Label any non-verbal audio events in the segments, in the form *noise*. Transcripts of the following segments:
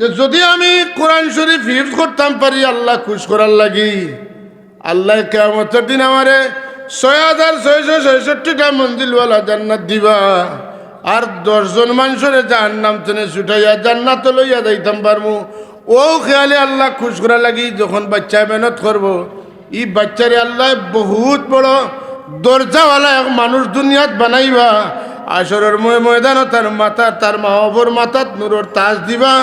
যে যদি আমি কোরআন শরীফ হিফজ করতাম পারি, আল্লাহ খুশ করার লাগি। আল্লাহ কেমতের দিন আমারে ছয় হাজার ছয়শো ছয়ষট্টিটা মঞ্জিলওয়ালা জান্নাত দিবা। আর দশজন মানুষের যার নাম তেনে ছুটাইয়া জান্নাত লইয়া যাইতাম পারমু। ও খেয়ালে আল্লাহ খুশ করা লাগি, যখন বাচ্চা মেহনত করব। ই বাচ্চারে আল্লাহ বহুত বড় দরজাওয়ালা এক মানুষ দুনিয়াত বানাইবা। আসরের ময় ময়দানও তার মাথা তার মা বাবর মাথাত নুরর তাজ দিবা।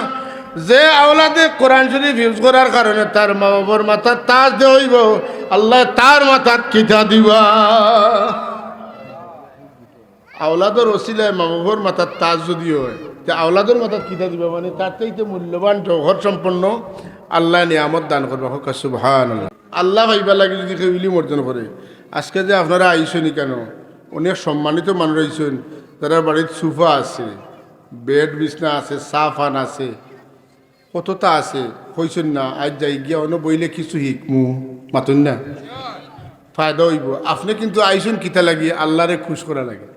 যে আওলাদে কোরআন শরীফ ইউজ করার কারণে তার মা বাবর মাথার তাজ দে হইব, আল্লাহ তার মাথার কিতা দিবা। আওলাদর ওসিলায় মা বাবর মাথার তাজ যদি হয় যে আওলাদর মাথার কিতা দিবা মানে তার চাইতে মূল্যবান জহর সম্পন্ন আল্লাহ নিয়ামত দান করবা। হোক সুবহান আল্লাহ ভাইবা লাগে যদি কেউ ইলিম অর্জন করে, আজকে যে আপনারা আইসনি কেন? অনেক সম্মানিত মানুষ আইসেন তারা বাড়ির সুফা আছে, বেড বিছনা আছে, সাফান আছে কতটা আছে? কইসুন না, আজ যাই গিয়া অন্য বইলে কিছু হিকমু মাতুন না? ফায়দা হইব। আপনি কিন্তু আইসুন কিতা লাগি, আল্লাহরে খুশ করা লাগে।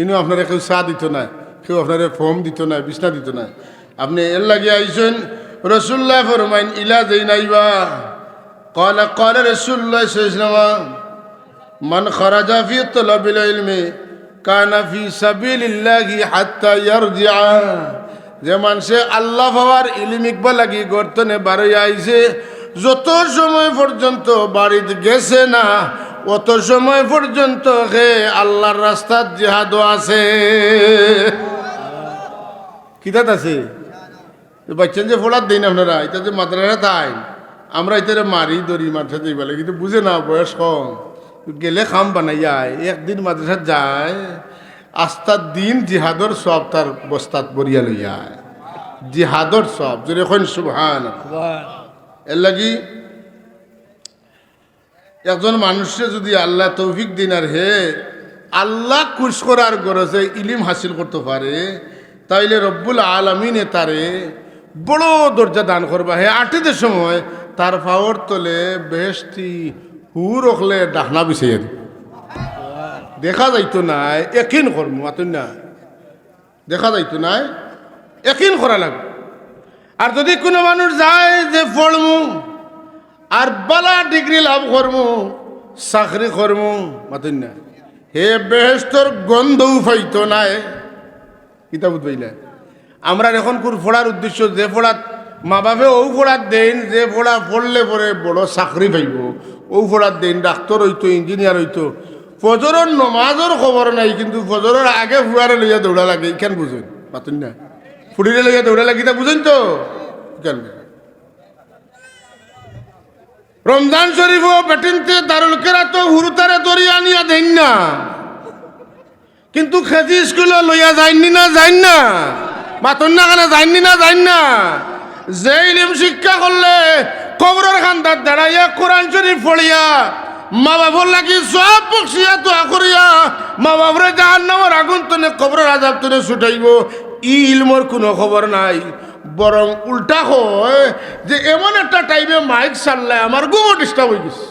ইনু আপনারে কেউ চা দিত না, কেউ আপনারে ফর্ম দিত না, বিছনা দিত না। আপনি এর লাগে আইসুন রসুল্লাহ ফরমাইন, ইলা দেই নাইবা কলা কলা রসুল্লাহ নামা মান খরাজা ফি তলাবিল ইলমে, কানা ফি সাবিলিল্লাহি হাত্তা দিয়া যে মানুষে আল্লাহ ভাবার ইলিম ইকবা লাগি গর্তনে বাড়ি আইছে, যত সময় পর্যন্ত বাড়িতে গেছে না, অত সময় পর্যন্ত হে আল্লাহর রাস্তার জেহাদও আছে। কিতাত আছে? বাচ্চান যে ফোলার দিন আপনারা, এটা যে মাদ্রাসা তাই আমরা এটা মারি দরি মাদ্রাসা যাই বলে কিন্তু বুঝে না বয়স কম। গেলে খাম বানাই যায় একদিন মাদ্রাসা যায় আস্তার দিন জিহাদর সব তার বস্তাত বরিয়া লইয়ায় জিহাদর সব যদি এখন সুবহান এর লাগি একজন মানুষে যদি আল্লাহ তৌফিক দিন আর হে আল্লাহ খুশ করার গরজে ইলিম হাসিল করতে পারে তাইলে রব্বুল আলমিনে তারে বড় দরজা দান করবা হে আটিদের সময় তার পাওয়ার তলে বেশটি হু রখলে ডাহনা বিছাইয়া দিব দেখা যাইতো নাই, একিন কর্ম, মাতুন না। দেখা যাইতো নাই, একিন করা লাগবে। আর যদি কোনো মানুষ যায় যে পড়মু, আর বালা ডিগ্রি লাভ করমু, চাকরি করমু, মাতুন না। হে বেহেস্তর গন্ধও পাইতো নাই। কিতাব বুঝবাইলে আমরা এখন কোন পড়ার উদ্দেশ্য, যে পড়াত মা বাপে ও পড়ার দেন, যে পড়া পড়লে পরে বড় চাকরি পাইব। ও পড়ার দেন, ডাক্তার হইতো, ইঞ্জিনিয়ার হইতো। ফজরের নমাজের খবর নাই, কিন্তু ফজরের আগে ফুয়ারে লইয়া দৌড়া লাগে ইখান বুঝুন পাতুন না। ফুড়িরে লইয়া দৌড়া লাগে তা বুঝুন তো। রমজান শরীফ ও বেটিনতে দারুল কেরাত হুরুতারে দরিয়া নিয়া দেন না। কিন্তু খেজি স্কুলে লইয়া যায়নি না যাইন না। মাতন না কেন যায়নি না যাইন না। যে ইলিম শিক্ষা করলে কবরের খান্দার দাঁড়াইয়া কোরআন শরীফ পড়িয়া মা লাগি মা আজাব কোনো নাই। উল্টা যে, এমন টাইমে মাইক আমার গুমো ডিস্টার্ব হয়ে গেছে।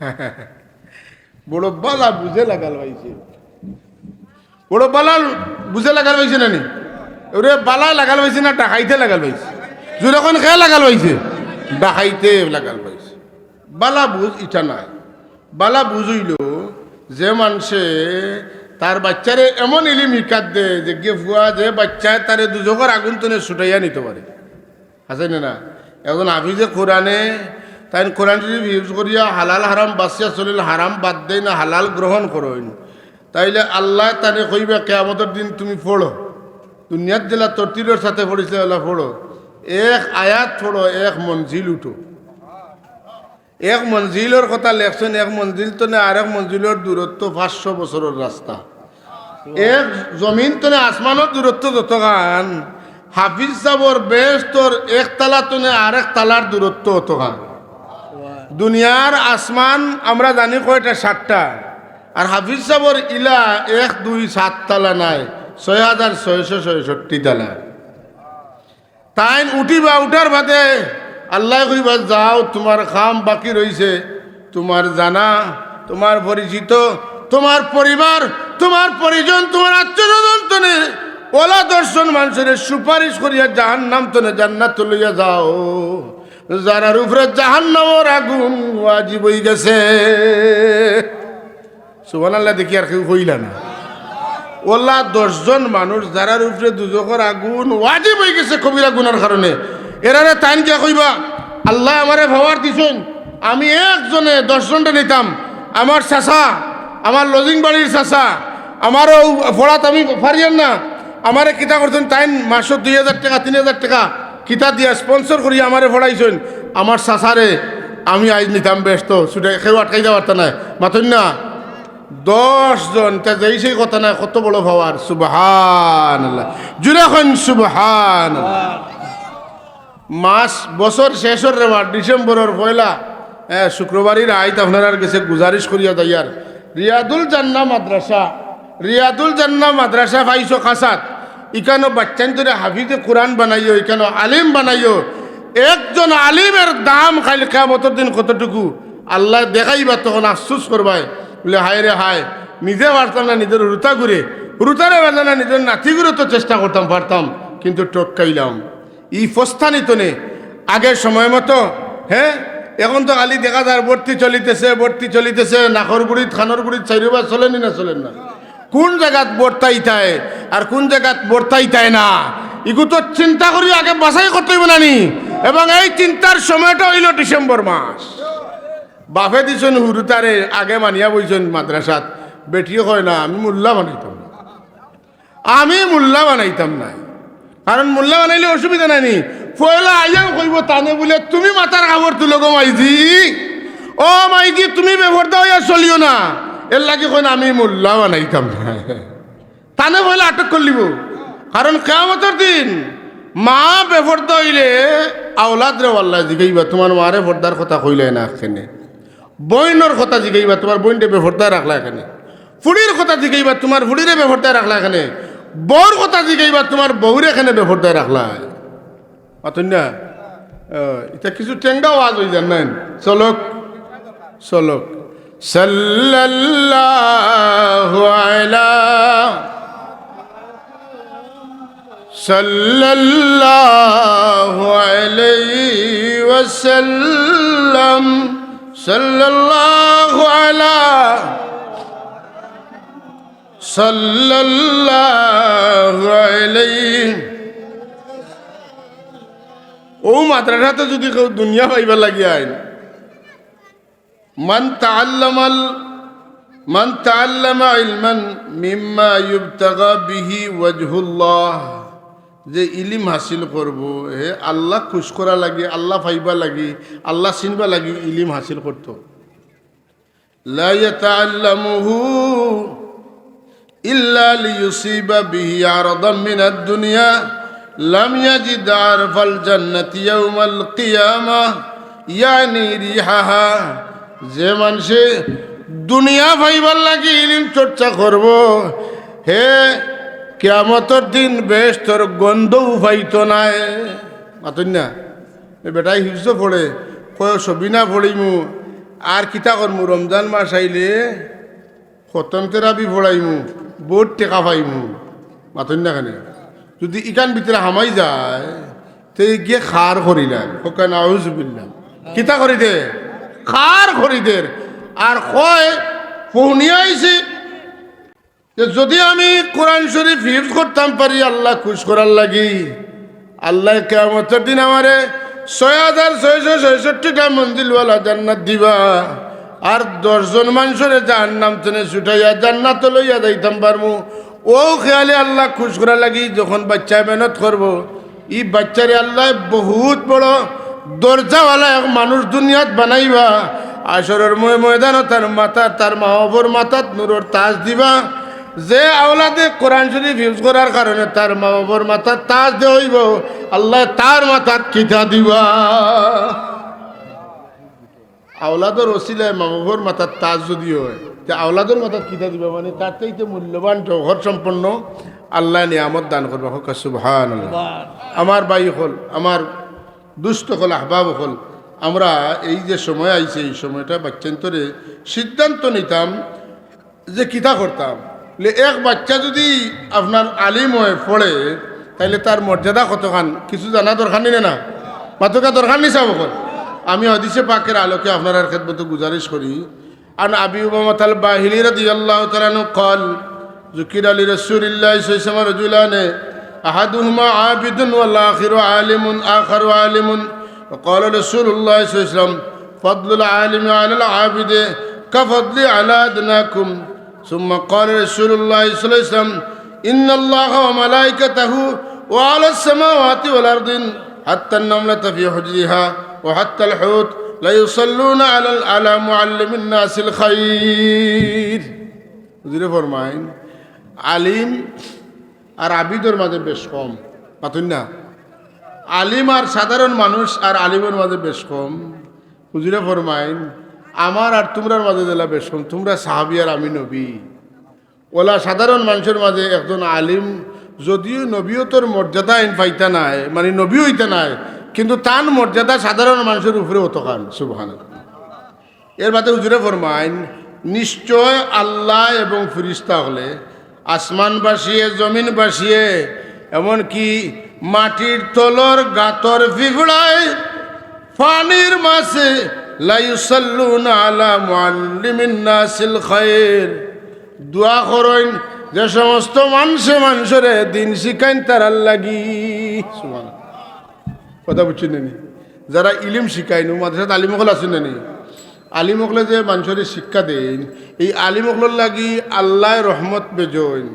*laughs* বড় বালা বুঝে লাগাল পাইছে। বড় বালা বুঝে লাগাল পাইছে না ওরে বালা লাগাল পাইছে না ডাকাইতে লাগাল পাইছে। যখন খেয়ে লাগাল পাইছে? ডাকাইতে লাগাল পাইছে। বালা বুঝ ইটা নাই। বালা বুঝইল যে মানুষে তার বাচ্চারে এমন ইলিম ইকাত দে যে গে ফুয়া যে বাচ্চায় তারে দুজকের আগুন তনে ছুটাইয়া নিতে পারে। আছে না না? এখন হাফিজে কোরআনে তাই কোরআন শরীফ ইউজ করিয়া হালাল হারাম বাসিয়া চলিল হারাম বাদ দেয় না হালাল গ্রহণ করইন তাইলে আল্লাহ তারে কইবে, কেয়ামতের দিন তুমি পড়ো। দুনিয়াত জেলা তরতিরের সাথে পড়িছে ওলা পড়ো। এক আয়াত পড়ো এক মঞ্জিল উঠো। এক মঞ্জিলের কথা লেখছেন এক মঞ্জিল তো না আর এক মঞ্জিলের দূরত্ব পাঁচশো বছরের রাস্তা এক জমিন তো না আসমানের দূরত্ব যত গান হাফিজ সাবর বেশ তোর এক তালা তো না আর এক তালার দূরত্ব অত গান দুনিয়ার আসমান, আমরা জানি কয়টা সাতটা, আর হাফিজ সাবর ইলা এক, দুই, সাত তালা নাই, ছয় হাজার ছয়শো ছয়ষট্টি তালা। তাই উঠিবা, উঠার বাদে আল্লাহ কইবা, যাও, তোমার খাম বাকি রইছে। তোমার জানা, তোমার পরিচিত, তোমার পরিবার, তোমার পরিজন, তোমার আত্মীয় ওলা দর্শন মানুষের সুপারিশ করিয়া জাহান নাম তনে জান্নাত লইয়া যাও। যারার উপরে জাহান নামর আগুন ওয়াজিব হয়ে গেছে সুবান আল্লাহ দেখি আর কেউ হইলা না। ওলা দশজন মানুষ যারার উপরে দুজকর আগুন ওয়াজিব হয়ে গেছে কবিরা গুনার কারণে। এরারে টাইম কে কইবা? আল্লাহ আমারে ভাবার দিছেন। আমি একজনে দশজনটা নিতাম। আমার চাচা, আমার লজিং বাড়ির চাচা, আমারও ফড়াত আমি পারিয়ান না। আমারে কিতা করছেন টাইম মাসত দুই হাজার টাকা, তিন হাজার টাকা কিতা দিয়া স্পন্সর করি আমারে ফড়াইছেন আমার চাচারে আমি আজ নিতাম ব্যস্ত, ছুটে কেউ আটকাই দেওয়ার না মাথুন না দশ জন, তা যেই সেই কথা নাই, কত বড় ভাবার সুবহান জুড়ে খন সুবহান মাস, বছর শেষের রেবার ডিসেম্বরের পয়লা হ্যাঁ শুক্রবারের আইত, আপনার গেছে গুজারিশ করিয়া দাইয়ার রিয়াদুল জান্না মাদ্রাসা, রিয়াদুল জান্না মাদ্রাসা পাইছো খাসাত। ইখানো বাচ্চান ধরে হাফিজে কোরআন বানাইও ইখানো আলিম বানাইও। একজন আলিমের দাম খাইলে কেমতর দিন কতটুকু? আল্লাহ দেখাইবা, তখন আফসুস করবাই বলে, হায় রে হায়, নিজে পারতাম না নিজের রুতা ঘুরে। রুতারে বেলা না নিজের নাতি ঘুরে তো চেষ্টা করতাম, পারতাম, কিন্তু টটকাইলাম ই ফস্তানিত নে আগের সময় মতো হ্যাঁ এখন তো খালি দেখা যায়, ভর্তি চলিতেছে ভর্তি চলিতেছে নাকর গুড়িত, খানর গুড়িত চাইরবার চলেনি না, চলেন না। কোন জায়গাত বর্তাইতায় আর কোন জায়গাত বর্তাইতায় না? ইগু তো চিন্তা করি আগে বাছাই করতে হইব নানি, এবং এই চিন্তার সময়টা হইল ডিসেম্বর মাস। বাপে দিছেন হুরুতারে আগে মানিয়া বইছেন মাদ্রাসাত বেটিও কয়, না, আমি মোল্লা বানাইতাম না। আমি মোল্লা বানাইতাম না কারণ মোল্লা বানাইলে অসুবিধা নাই পয়লা আইয়াও কইব তানে বলে, তুমি মাথার কাপড় তুলো গো মাইজি? ও মাইজি, তুমি ব্যবহার হইয়া চলিও না। এর লাগে কই না, আমি মোল্লা বানাইতাম না। তানে পয়লা আটক করলিব কারণ কেমতর দিন মা বেফর্দ হইলে আওলাদ রে আল্লাহ জিগাইবা তোমার মারে ফর্দার কথা কইলে না এখানে বইনের কথা জিগাইবা তোমার বইনটা বেফর্দায় রাখলা এখানে। ফুড়ির কথা জিগাইবা তোমার ফুড়িরে বেফর্দায় রাখলা এখানে। বউর কথা জিগাইবা তোমার বউরে এখানে বেফর্দায় রাখলা অতন্যা এটা কিছু টেঙ্গাও আজ হয়ে যান নাই চলক চলক। সাল্লাল্লাহু আলা সাল্লাল্লাহু আলাইহি ওয়াসাল্লাম। صلى الله على صلى الله عليه ও মাদ্রাসাতে যদি কেউ দুনিয়া পাইবার লাগি আইন মান তাআল্লামাল মান তাআল্লামা ইলমান মিম্মা ইউবতাগা বিহি ওয়াজহুল্লাহ যে ইলিম হাসিল করব, হে আল্লাহ খুশ করা লাগে, আল্লাহ ফাইবা লাগি, আল্লাহ চিনবা লাগি ইলিম হাসিল করতো। দুনিয়া যে মানুষে দুনিয়া ফাইবার লাগি ইলিম চর্চা করব, হে কেয়ামতর দিন বেশ তোর গন্ধও পাইতো নাই মাতন না বেটাই হিংস পড়ে কয় ছবি না পড়িমু আর কিতা করমু, রমজান মাস আইলে খতম তেরাবি পড়াইমু বহুত টেকা পাইমু। মাতন না খানে যদি ইকান ভিতরে হামাই যায়, তে গিয়ে খার করিলাম ওখান আউজবিল্লাম কিতা করি দে? খার করি দে আর কয় পৌনিয়া যে যদি আমি কোরআন শরীফ হিফজ করতাম পারি, আল্লাহ খুশ করার লাগি। আল্লাহ কেমতের দিন আমারে ছয় হাজার ছয়শো ছয়ষট্টিটা মঞ্জিলওয়ালা জান্নাত দিবা। আর দশজন মানুষরে যার নাম তেনে ছুটাইয়া জান্নাত লইয়া যাইতাম পারমু। ও খেয়ালে আল্লাহ খুশ করা লাগি, যখন বাচ্চা মেহনত করব। ই বাচ্চারে আল্লাহ বহুত বড় দরজাওয়ালা এক মানুষ দুনিয়াত বানাইবা। আসরের ময় ময়দানও তার মাথা তার মা বাবর মাথাত নুরর তাজ দিবা। যে আওলাদে কোরআন শরীফ ইউজ করার কারণে তার মা বাবার মাথার তাজ দে হইব আল্লাহ তার মাথার কিতা দিবা। আওলাদর ওসিলায় মা বাবার মাথার তাজ যদি হয় তে আওলাদর মাথার কিতা দিবা মানে তার চাইতে মূল্যবান জহর সম্পন্ন আল্লাহ নিয়ামত দান করবা। হোক সুবহান আমার বাই হল আমার দুষ্ট হল আহবাব হল আমরা এই যে সময় আইছে এই সময়টা বাচ্চান্তরে সিদ্ধান্ত নিতাম যে কিতা করতাম। এক বাচ্চা যদি আপনার আলিম হয়ে পড়ে তাইলে তার মর্যাদা কতখান কিছু জানা দরকার নেই না মাতকা দরকার নেই সাব আমি হদিসে পাকের আলোকে আপনার আর খেদমত গুজারিশ করি আর আবি উমামত আল বাহিলি রাদিয়াল্লাহু তাআলা আনহু قال ذكر لرسول الله صلى الله عليه وسلم رجلان أحدهما عابد والآخر عالم آخر عالم وقال رسول الله صلى الله عليه وسلم فضل العالم على العابد كفضل على أدناكم ثم قال رسول الله صلى الله عليه وسلم إن الله وملائكته وعلى السماوات والأرض حتى النملة في حجرها وحتى الحوت لا يصلون على على معلم الناس الخير বুঝলে ফরমাইন আলিম আর আবিদের মাঝে বেশ কম পাতুন না আলিম আর সাধারণ মানুষ আর আলিমের মাঝে বেশ কম বুঝলে ফরমাইন আমার আর তোমরার মাঝে দিলা বেশ কম তোমরা সাহাবি আর আমি নবী। ওলা সাধারণ মানুষের মাঝে একজন আলিম, যদিও নবীয়তর মর্যাদা আইন পাইতা নাই মানে নবী হইতে নাই, কিন্তু তান মর্যাদা সাধারণ মানুষের উপরে অতকান সুবহান এর বাদে হুজুরে ফরমাইন, নিশ্চয় আল্লাহ এবং ফিরিস্তা হলে আসমান বাসিয়ে জমিন বাসিয়ে এমনকি মাটির তলর গাতর ফিফড়ায়, পানির মাসে লাইসাল্লুন আলা মুআল্লিমিন নাসিল খায়ের দোয়া করেন, যে সমস্ত মানুষে মানুষরে দিন শিখাইন তারার লাগি। কথা বুঝছেন নি যারা ইলিম শিখাইন, মাদ্রাসাত আলিমকল আছেন নি আলিমকলে যে মানুষের শিক্ষা দেন, এই আলিমকলের লাগি আল্লাহ রহমত বেজইন।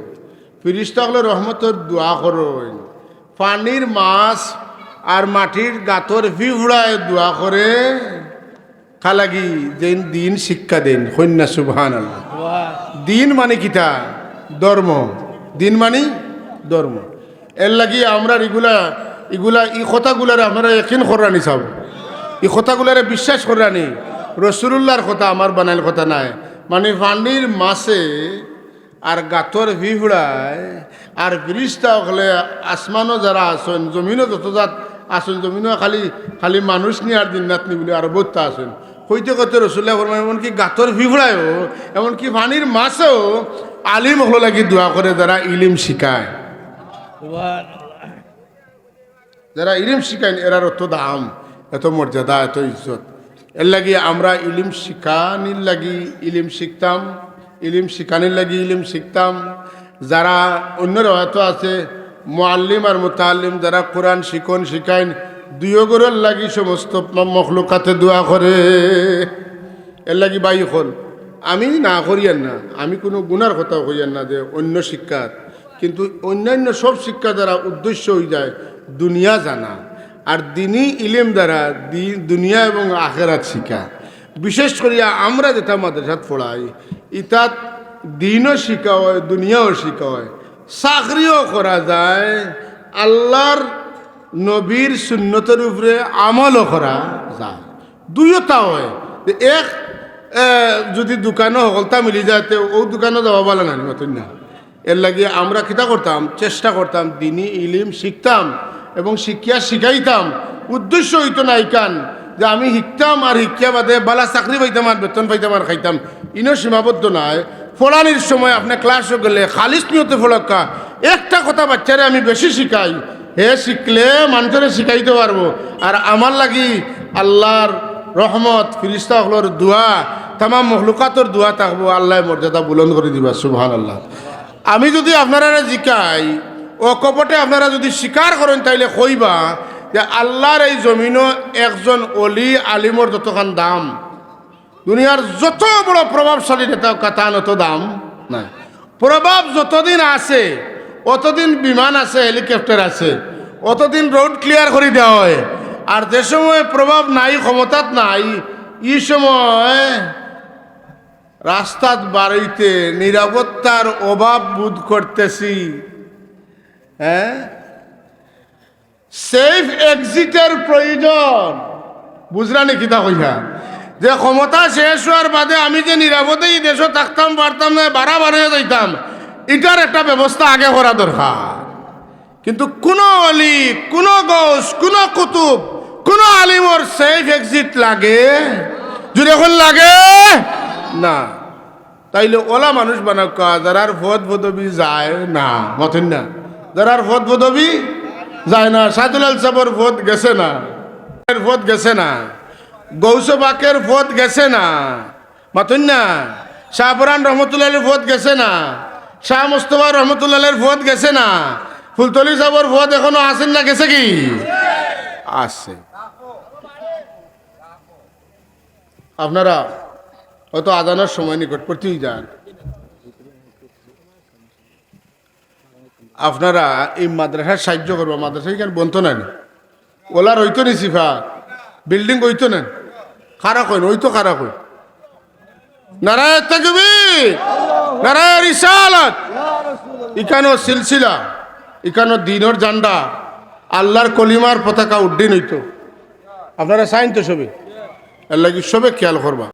ফিরিস্তাকলে রহমতের দোয়া করেন। পানির মাছ আর মাটির গাতর ফিফুড়ায় দোয়া করে। খালাগি যে দিন শিক্ষা দেন, কন্যা সুবহান আল্লাহ দিন মানে কিতা? ধর্ম। দিন মানে ধর্ম। এর লাগি আমরা এগুলা এগুলা, এই কথাগুলারে আপনারা একিন করানি চাব। এই কথাগুলারে বিশ্বাস করানি রসুল্লাহর কথা আমার বানাইল কথা নাই। মানে পানির মাছে আর গাতর ভিহুড়ায় আর ফিরিস্তা হলে আসমানও যারা আসেন, জমিনও যত যাত আসেন, জমিনও খালি খালি মানুষ নিয়ে আর দিন নাতনি বলে আর বোধটা আসেন। হইতে করতে রসুল্লাহ ফরমান এমনকি গাতর ভিভড়ায়ও এমনকি পানির মাছেও আলিম হলো লাগি দোয়া করে যারা ইলিম শিখায় যারা ইলিম শিখায় এরার অত দাম, এত মর্যাদা, এত ইজ্জত। এর লাগি আমরা ইলিম শিখানির লাগি ইলিম শিখতাম, ইলিম শিখানির লাগি ইলিম শিখতাম। যারা অন্য হয়তো আছে মোয়াল্লিম আর মোতাল্লিম যারা কোরআন শিখন শিখাইন দুয়োগরের লাগি সমস্ত মখলুকাতে দোয়া করে। এর লাগি বাই হল। আমি না করিয়ান না, আমি কোনো গুনার কথা করিয়ান না যে অন্য শিক্ষার কিন্তু অন্যান্য সব শিক্ষা দ্বারা উদ্দেশ্য হয়ে যায়, দুনিয়া জানা। আর দিনই ইলেম দ্বারা দুনিয়া এবং আখেরাত শিখা বিশেষ করিয়া আমরা যেটা মাদ্রাসাত পড়াই, ইতাত দিনও শিখা হয়, দুনিয়াও শিখা হয়। চাকরিও করা যায়, আল্লাহর নবীর সুন্নতের উপরে আমলও করা যায়। দুইটা হয়। এক যদি দোকানও হলতা মিলি যায়, তো ও দোকানও যাওয়া বলে না, নতুন না। এর লাগে আমরা কিতা করতাম, চেষ্টা করতাম দিনই ইলিম শিখতাম এবং শিক্ষা শিখাইতাম। উদ্দেশ্য হইতো না ইকান যে আমি শিখতাম আর শিক্ষা বাদে বালা চাকরি পাইতাম আর বেতন পাইতাম আর খাইতাম। ইনো সীমাবদ্ধ নাই ফোড়ানির সময় আপনার ক্লাসে গেলে, খালিস নিয়তে ফোড়কা একটা কথা বাচ্চারে আমি বেশি শিখাই হে শিখলে মানুষের শিখাইতে পারব। আর আমার লাগি আল্লাহর রহমত, ফিরিস্তা হলোর দোয়া, তামাম মহলুকাতর দোয়া থাকব আল্লাহ মর্যাদা বুলন্দ করে দিবা সুবহান আল্লাহ আমি যদি আপনারা জিকাই, ও কপটে আপনারা যদি স্বীকার করেন, তাইলে কইবা যে আল্লাহর এই জমিনও একজন অলি আলিমর যতখান দাম, দুনিয়ার যত বড় প্রভাবশালী নেতা কাতান অত দাম নাই। প্রভাব যতদিন আছে অতদিন বিমান আছে, হেলিকপ্টার আছে, অতদিন রোড ক্লিয়ার করে দেওয়া হয়। আর যে সময় প্রভাব নাই, ক্ষমতাত নাই এই সময় রাস্তাত বাড়িতে নিরাপত্তার অভাব বোধ করতেছি। হ্যাঁ? সেফ এক্সিটের প্রয়োজন। বুঝলা নাকি তা কইয়া যে ক্ষমতা শেষ হওয়ার বাদে আমি যে নিরাপদেই দেশও থাকতাম পারতাম না বাড়া বাড়িয়ে যাইতাম এটার একটা ব্যবস্থা আগে করা দরকার। কিন্তু কোনো অলি, কোনো গোস, কোনো কুতুব, কোনো আলিমর সেফ এক্সিট লাগে? যদি এখন লাগে? না। তাইলে ওলা মানুষ বানাক যারার পদ পদবি যায় না। মতন না? যারার পদ পদবি যায় না। সাদুলাল সাবর ভোট গেছে না। পদ গেছে না। গৌসবাকের ভোট গেছে না। মতন না? শাহপুরান রহমতুল্লাহের পদ গেছে না। শাহ মুস্তফা রহমতুল্লাহের পদ গেছে না? ফুলতলি সাবর পদ এখনও আসেন না, গেছে কি? আছে আপনারা হয়তো আদানোর সময় নিকটবর্তীই যান। আপনারা এই মাদ্রাসার সাহায্য করব। মাদ্রাসা এখানে বন্ত নেন ওলার হইতো নি সিফা? বিল্ডিং হইতো নেন খারাপ হইন ওই তো খারাপ হইন নারায় তকবীর! নারায় সিলসিলা, ইকানো দিনর জান্ডা, আল্লাহর কলিমার পতাকা উড্ডিন হইতো। আপনারা সাইন তো সবে আল্লাহ কি সবে খেয়াল করবা।